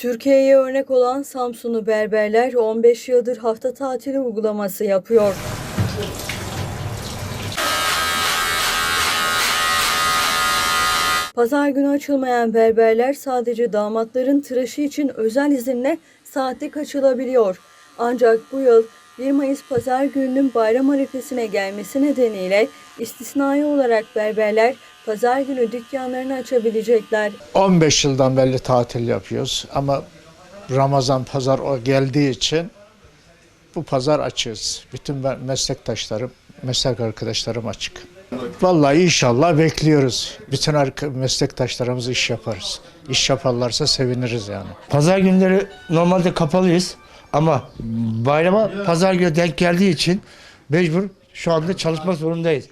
Türkiye'ye örnek olan Samsunlu berberler 15 yıldır hafta tatili uygulaması yapıyor. Pazar günü açılmayan berberler sadece damatların tıraşı için özel izinle saatlik açılabiliyor. Ancak bu yıl 1 Mayıs pazar gününün bayram arifesine gelmesi nedeniyle istisnai olarak berberler pazar günü dükkanlarını açabilecekler. 15 yıldan beri tatil yapıyoruz ama Ramazan pazar o geldiği için bu pazar açığız. Bütün meslektaşlarım, meslek arkadaşlarım açık. Vallahi inşallah bekliyoruz. Bütün meslektaşlarımız iş yaparız. İş yaparlarsa seviniriz yani. Pazar günleri normalde kapalıyız ama bayrama pazar günü denk geldiği için mecbur şu anda çalışmak zorundayız.